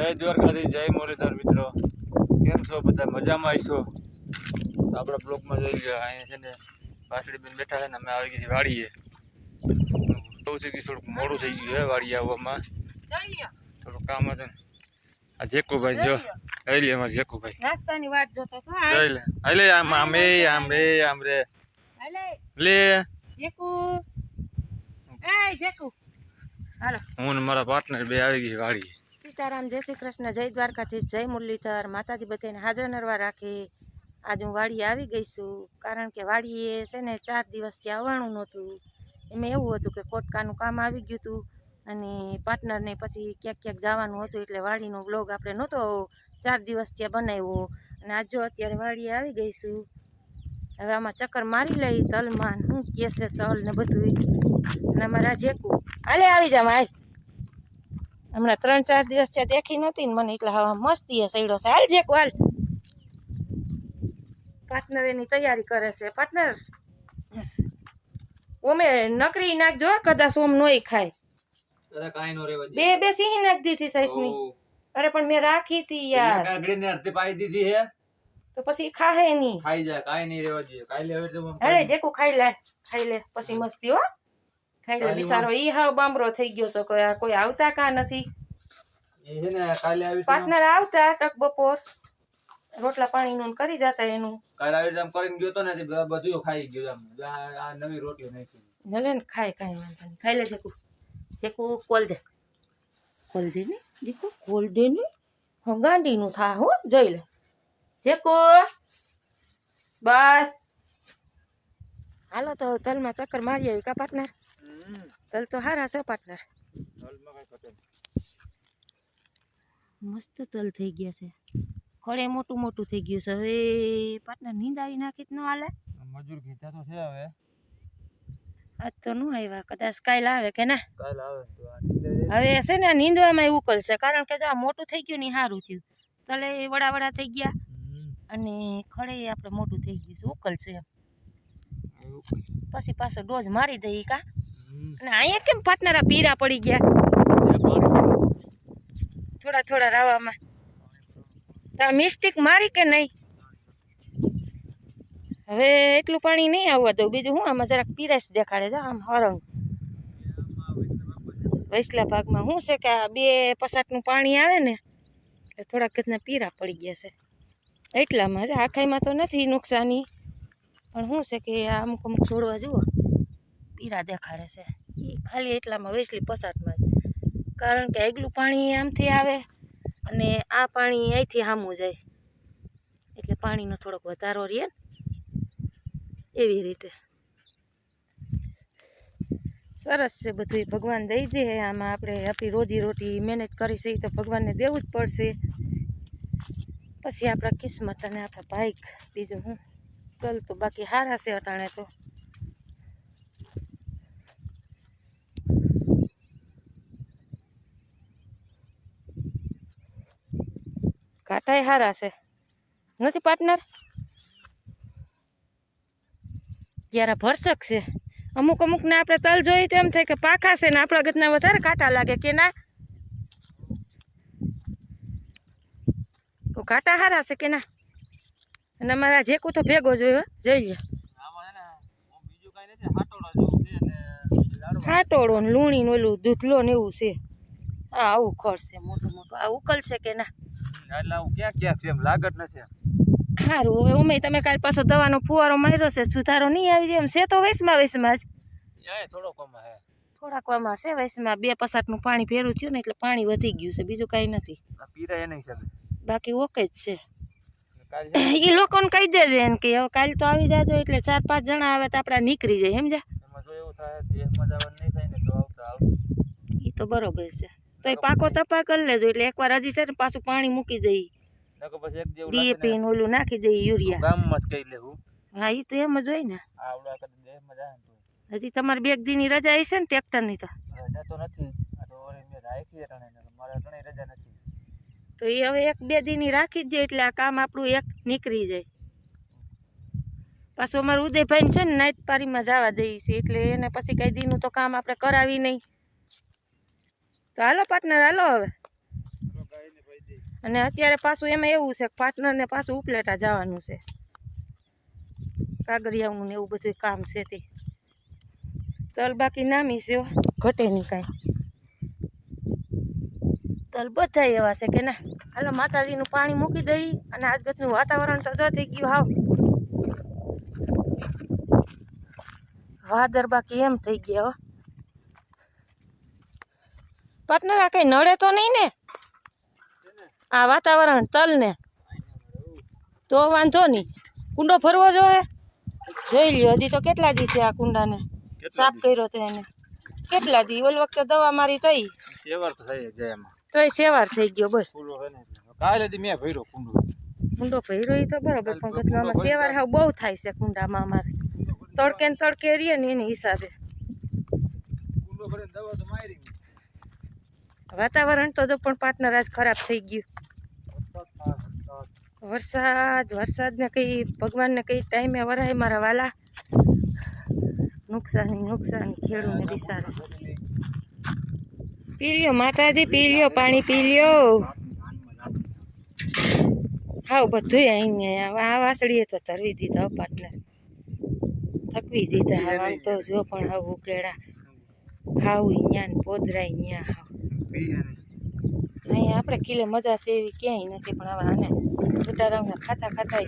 જય દ્વારકાથી જય મોરેધર મિત્રો. કેમ છો બધા? મજામાં આવીશો તો આપણા બ્લોકમાં જોઈ લો અહીંયા છે ને પાછળી બેન બેઠા છે ને અમે આવી ગઈ વાડીએ. એવું છું કે થોડુંક મોડું થઈ ગયું છે વાડી આવવામાં. થોડું કામ હતું ને. આ જેકુભાઈ જો આવી લે અમારે જેકુભાઈ. નાસ્તાની વાટ જોતો તો લઈ લે. હાલે આમ આમ એ આમ રે આમ રે. લે. જેકુ. એ જેકુ. હાલો. હું ને મારા પાર્ટનર બે આવી ગઈ વાડીએ. સીતારામ, જય શ્રી કૃષ્ણ, જય દ્વારકાધીશ, જય મુરલીધર, માતાજી બધાને હાજર નરવા રાખે. આજ હું વાડીએ આવી ગઈ છું, કારણ કે વાડીએ છે ને ચાર દિવસથી આવવાનું નહોતું. એમાં એવું હતું કે કોટકાનું કામ આવી ગયું હતું અને પાર્ટનરને પછી ક્યાંક ક્યાંક જવાનું હતું એટલે વાડીનો બ્લોગ આપણે નહોતો ચાર દિવસ ત્યાં બનાવ્યો. અને આજ જો અત્યારે વાડીએ આવી ગઈ છું, હવે આમાં ચક્કર મારી લઈ તલમાં શું કે છે તલ ને બધું અને અમારા જેકું હાલે, આવી જા હાલ હમણાં ત્રણ ચાર દિવસ ત્યાં દેખી નહોતી ને મને એટલે હવા મસ્તી સૈડો છે. હાલ જેકુ હાલ. પાર્ટનર એની તૈયારી કરે છે. પાર્ટનર ઓમે નકરી નાખજો કદાચ ઓમ નોય ખાય. દાદા કાઈ નો રેવા બે બે સિંહ નાખ દીધી સાઈસની અરે પણ મેં રાખી હતી યાર. કાગડી ને અડધી પાઈ દીધી હે. તો પછી ખાહે નહીં. ખાઈ જાય કાઈ નહીં રેવા જોઈએ કાઈ લે હવે તો અરે જેકુ ખાઈ લે ખાઈ લે. પછી મસ્તી હો. ખાઈ લે ખાલી બિચારો ઈ હાવ બામરો થઈ ગયો તો કોઈ આ કોઈ આવતા કા નથી? પાર્ટનર આવતા ટક બપોર. રોટલા પાણી નું કરી જતા એનું. કાલે આવી રીતે કરીને ગયો તો ને બધું ખાઈ ગયો આ નવી રોટીઓ નાખી. ભલે ને ખાય કાંઈ વાંધો નહીં. ખાઈ લે જેકુ. જેકુ કોલ દે કોલ દે ને? જેકુ? કોલ દે ને? હો ગાંડીનું થા હો જોઈ લે. જેકુ બસ. હાલો તો તલમાં ચક્કર મારી આવી કા પાર્ટનર? તલ તો હારા છો પાર્ટનર મસ્ત તલ થઈ ગયા છે ખોળે મોટું મોટું થઈ ગયું છે હવે પાર્ટનર નીંદાવી નાખી તો ન હાલે મજૂર કીધા તો છે હવે આજ તો નું આવ્યા કદાચ કાલ આવે કે ના કાલે આવે તો આ નીંદે છે. હવે છે ને નીંદવામાં ઉકલશે કારણ કે જો આ મોટું થઈ ગયું ને સારું થયું તલે વડા વડા થઈ ગયા અને ખડે આપણે મોટું થઈ ગયું છે ઉકલશે એમ. પછી પાછો ડોઝ મારી દઈ કા. અને અહીંયા કેમ ફાટનારા પીરા પડી ગયા? થોડા થોડા રાવામાં. તા મિસ્ટેક મારી કે નહીં? હવે એટલું પાણી નહીં આવવા દઉં. બીજું હું આમાં જરાક પીરાશ દેખાડે છે આમ હરંગ. વૈસલા ભાગમાં શું છે કે આ બે પસાટનું પાણી આવે ને એટલે થોડાક ઘરના પીરા પડી ગયા છે. એટલામાં છે આખાઈમાં તો નથી નુકસાની. પણ શું છે કે આ અમુક અમુક છોડવા જુઓ પીરા દેખાડે છે. એ ખાલી એટલામાં વેસલી પસાટમાં કારણ કે આગલું પાણી આમથી આવે અને આ પાણી અહીંથી સામું જાય. એટલે પાણીનો થોડોક વધારો રહે એવી રીતે. સરસ છે બધું ભગવાન દઈ દે. આમાં આપણે આપણી રોજી રોટી મેનેજ કરી છે તો ભગવાનને દેવું જ પડશે. પછી આપણા કિસ્મત અને આપણા ભાઈક. બીજું હું? ચલ તો બાકી હારા છે અટાણે તો કાંટાય હારા છે નથી પાર્ટનર યાર ભરસક છે અમુક અમુક ને આપણે તલ જોઈએ તો એમ થાય કે પાખા છે ને આપણા ગતના વધારે કાંટા લાગે કે ના તો કાંટા હારા છે કે ના અને અમારા જે તો ભેગો જોયો જોઈ લે આમાં. ખાટોળો ને લૂણી ને ઓલું દૂધલો ને એવું છે. હા આવું ખડ મોટું મોટું. આ ઉકલશે કે ના? એટલે આવું ક્યાં ક્યાં છે એમ લાગત નથી સારું હવે ઉમે તમે કાલ પાછો દવાનો ફુવારો માર્યો છે સુધારો નહીં આવી જાય એમ. છે તો વૈસમાં વૈસમાં જ. થોડોક થોડો હે. થોડાક વામાં છે વૈસમાં. બે પસાટનું પાણી ભેરું થયું ને એટલે પાણી વધી ગયું છે બીજું કાંઈ નથી. બાકી ઓકે જ છે. એ લોકોને કહી દેજે એમ કે હવે કાલ તો આવી જાજો એટલે ચાર પાંચ જણા આવે તો આપણે નીકળી જાય સમજા ને એ તો બરોબર છે. તો એ પાકો તપા કરી લેજો એટલે એકવાર હજી છે ને પાછું પાણી મૂકી દઈ ડીએપી ને ઓલું નાખી દઈ યુરિયા. ગામમાં જ કહી લેવું હા. એ તો એમ જ હોય ને. ને હજી તમારે બે દીની રજા હશે ને ટ્રેક્ટરની તો? રજા તો નથી. ને રજા નથી. તો એ હવે એક બે દીની રાખી જ જાય એટલે આ કામ આપણું એક નીકળી જાય. પાછું અમારું ઉદયભાઈ છે ને નાઇટ પારીમાં જવા દઈએ છીએ એટલે એને પછી કઈ દીનું તો કામ આપણે કરાવી નહીં. તો હાલો પાર્ટનર હાલો હવે. અને અત્યારે પાછું એમાં એવું છે પાર્ટનરને પાછું ઉપલેટા જવાનું છે. કાગળિયાનું ને એવું બધું કામ છે તે. તલ બાકી નામી છે ઘટે નહીં કાંઈ. તલ બધા એવા છે કે ના. હાલો માતાજીનું પાણી મૂકી દઈ અને આજગતનું વાતાવરણ તો થઈ ગયું હાવ. વાદર બાકી એમ થઈ ગયા પાર્ટનર આ કઈ નડે તો નહીં ને? આ વાતાવરણ તલ ને. તો વાંધો નહીં. કુંડો ફરવો જોઈએ. જોઈ લ્યો હજી તો કેટલા દી છે આ કુંડાને? સાફ કર્યો તો એને. કેટલા દી? ઓલ વખતે દવા મારી થઈ. સેવાર તો થઈ જાય એમાં. તોય સેવાર થઈ ગયો બોલ. કાલે મેં ભર્યો કુંડો. કુંડો ભર્યો ઈ તો બરોબર પણ આમાં સેવાર હાવ બહુ થાય છે કુંડામાં અમારે. તડકે ને તડકે રહીએ ને એની હિસાબે. કુંડો ભરીને દવા તો મારી વાતાવરણ તો જો પણ પાર્ટનર આજ ખરાબ થઈ ગયું. વરસાદ વરસાદને કઈ ભગવાનને કઈ ટાઈમે વરાય મારા વાલા. નુકસાની નુકસાની ખેડૂને બિચારા. પી લ્યો માતાજી પી લ્યો પાણી પી લ્યો હાવ બધું અહીંયા આ વાસળીએ તો તરવી દીધા હો પાર્ટનર થકવી દીધા હાવ આમ તો જો પણ હવે ઉકેળા ખાવું અહીંયા ને પોદરાય અહીંયા હાવ. અહીંયા આપણે કિલે મજા છે એવી ક્યાંય નથી પણ હવે આને ટુટારામને ખાતા ખાતા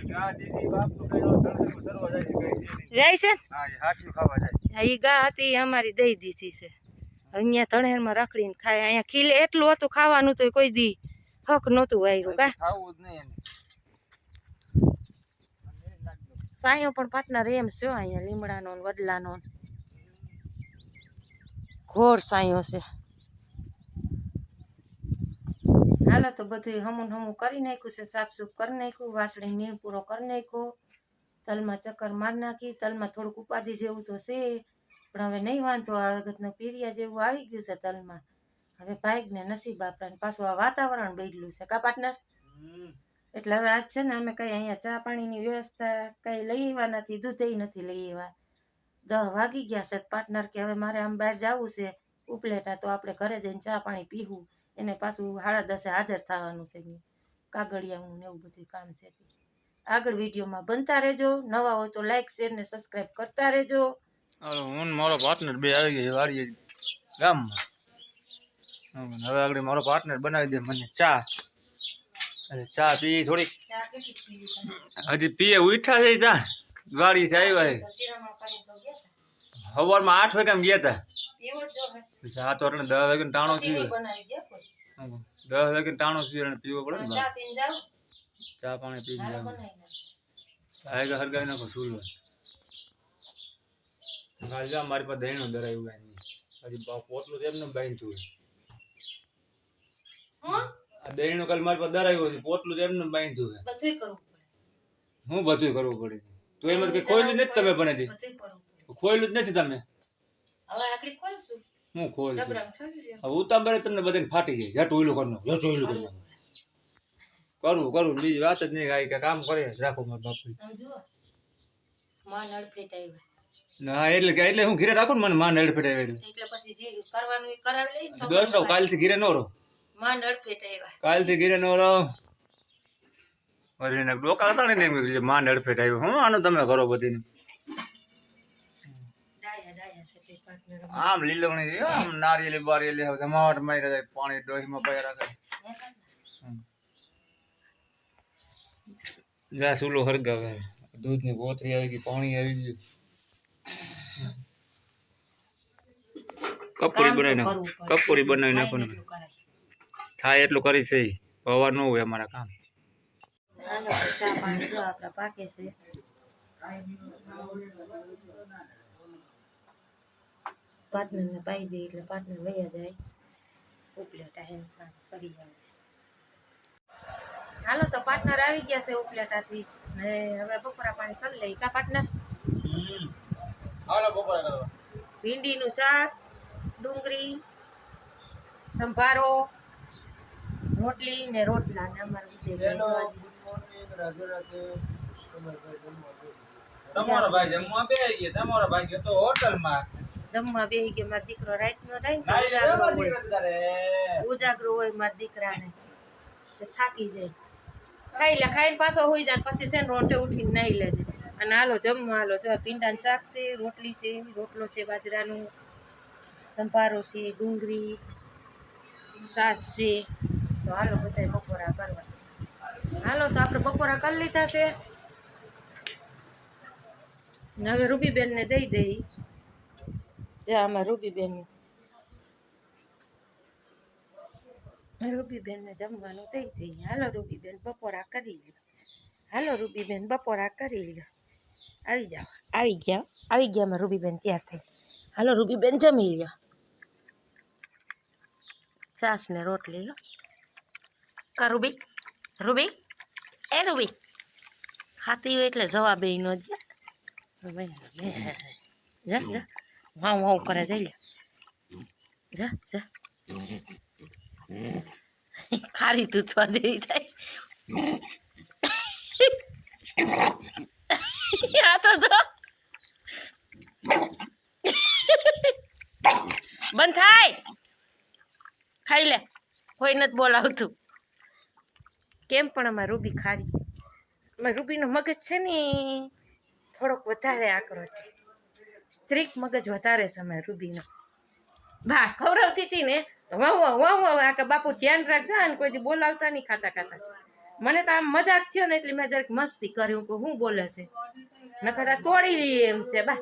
જાય છે હા, એ ગા હતી અમારી દઈ દીધી છે. અહીંયા ધણેરમાં રખડીને ખાય અહીંયા ખીલે એટલું હતું ખાવાનું તો કોઈ દી હક નહોતું વાયરું કા? સાયો પણ પાટના એમ છે અહીંયા લીમડાનો વડલાનો ઘોર સાયો છે. હાલો તો બધું હમું હમું કરી નાખ્યું છે સાફસૂફ કરી નાખ્યું વાસળી નીણ પૂરો કરી નાખ્યો. તલમાં ચક્કર મારી નાખી તલમાં થોડુંક ઉપાધિ જેવું તો છે. પણ હવે નહીં વાંધો આ વખતનો પીરિયા જેવું આવી ગયું છે તલમાં. હવે ભાઈકને નસીબ આપણાને પાછું આ વાતાવરણ બદલ્યું છે કા પાર્ટનર? એટલે હવે આજ છે ને અમે કઈ અહીંયા ચા પાણીની વ્યવસ્થા કઈ લઈ આવ્યા નથી દૂધે નથી લઈ આવ્યા. દહ વાગી ગયા છે પાર્ટનર કે હવે મારે આમ બહાર જવું છે ઉપલેટા તો આપણે ઘરે જઈને ચા પાણી પીવું એને પાછું સાડા દસે હાજર થવાનું છે. કાગળિયાનું ને એવું બધું કામ છે. આગળ વિડીયોમાં બનતા રહેજો નવા હોય તો લાઈક શેર ને સબસ્ક્રાઈબ કરતા રહેજો. હું મારો પાર્ટનર બે આવી ગયા વાડીએ. ગામમાં. હવે આગળ મારો પાર્ટનર બનાવી દે મને ચા. અને ચા પી, થોડીક? હજી પીએ ઉઠા છે ચા ગાડી છે. આવી તો સવારમાં આઠ વાગે ગયા હતા. ચા તો એટલે દસ વાગે ટાણો કોઈ. દસ વાગે ટાણો પીવે એટલે પીવો પડે ને ચા પાણી પી જાવ હરગાવી નાખો સુલો જા મારી પાસે દહીણું દરાયું એની. હજી પોટલું તો એમને બાંધતું હોય. હં? આ દહીણું કાલ મારી પાસે ધરાયું હતું પોટલું છે એમને બાંધ્યું બધુંય પડે. હું બધું કરવું પડે તો એમાં કઈ ખોયલું નથી તમે બને દી બધુંય ખોયલું જ નથી તમે. હું ખોલ હવે ઉતાંબરે તમને બધાને ફાટી જાય. જટ ઓઈલું કરી નાખો જટ ઓઈલું કરી કરું કરવું બીજી વાત જ નહીં. કાંઈ કે કામ કરે રાખો મારા બાપુ માં નળફેટ આવ્યા ના એટલે કે એટલે હું ઘીરે રાખું ને મને માં નડફેટ આવે એટલે એટલે પછી જે કરવાનું એ કરાવી લઈ ને દોસ્તો કાલથી ઘીરે ન રહો. માં નળફેટ આવ્યા કાલથી ઘીરે ન રહો. વળીને ડોકા હતા ને એમ કે માં નડફેટ આવ્યો હું આનો તમે કરો બધીને? આમ લીલવણી છે, આમ નારિયેલી બારિયેલી હવે જમાવટ મારી જાય પાણી ડોહીમાં પાયા રાખે. જા સુલો હરગાવે. દૂધની બોતરી આવી ગઈ પાણી આવી ગયું. કપૂરી બનાવી નાખો કપૂરી બનાવી નાખો ને થાય એટલું કરી છે પવાર ન હોય અમારા કામ હાલો તો ચા પાણી જો આપણા પાકે છે પાર્ટનર ને પાઈ દે એટલે પાર્ટનર વયા જાય ઉપલેટા હેન કામ કરી આવે હાલો તો પાર્ટનર આવી ગયા છે ઉપલેટાથી ને હવે બપોરા પાણી કરી લઈ કા પાર્ટનર હાલો બપોરે કરવા ભીંડીનું શાક ડુંગળી સંભારો રોટલી ને રોટલા ને અમારે તમારો ભાઈ જમવા બે ગયા. તમારો ભાઈ ગયો? તો હોટલમાં. જમવા બેહી ગયો મારો દીકરો રાત નો જાય ને તો ઉજાગરો હોય. ઉજાગરો હોય મારા દીકરાને. થાકી જાય. ખાઈ લે ખાઈને પાછો હોઈ જાય પછી છે ને રોંઢે ઉઠીને નાહી લેજે. અને હાલો જમવા, હાલો જો પીંડાનું શાક છે, રોટલી છે, રોટલો છે બાજરાનું, સંભારો છે, ડુંગળી સાસ છે. તો હાલો બધાય બપોરા કરવા. હાલો તો આપણે બપોરા કરી લીધા છે. હવે રૂબીબેનને દઈ દઈ. જે આમાં રૂબીબેન. રૂબીબેનને જમવાનું દઈ દઈ. હાલો રૂબીબેન બપોરા કરી લો હાલો રૂબીબેન બપોરા કરી લો આવી જાઓ. આવી ગયા. આવી ગયા અમે રૂબીબેન તૈયાર થઈ હાલો, રૂબીબેન જમી લ્યો. છાશ ને રોટલી લો કા રૂબી? રૂબી? એ રૂબી. ખાતી હોય એટલે જવાબ બે ન દે. જા જા. વાવ વાવ કરે જઈ લે. જા જા. ખારી તૂટવા જેવી થાય. આ તો જો બંધ થાય. ખાઈ લે. કોઈ નથી બોલાવતું. કેમ પણ અમારે રૂબી ખારી. અમારે રૂબીનો મગજ છે ને, થોડોક વધારે આકરો છે. સ્ત્રીક મગજ વધારે છે અમારે રૂબીનો. બા, ખવડાવતી હતી ને. વાવ વાવ વાવ વાવ આ કે બાપુ ધ્યાન રાખજો અને કોઈ બોલાવતા નહીં ખાતા ખાતા. મને તો આમ મજાક થયો ને એટલે મેં જરાક મસ્તી કરી હું બોલે છે. નકર તોડી એમ છે, બા.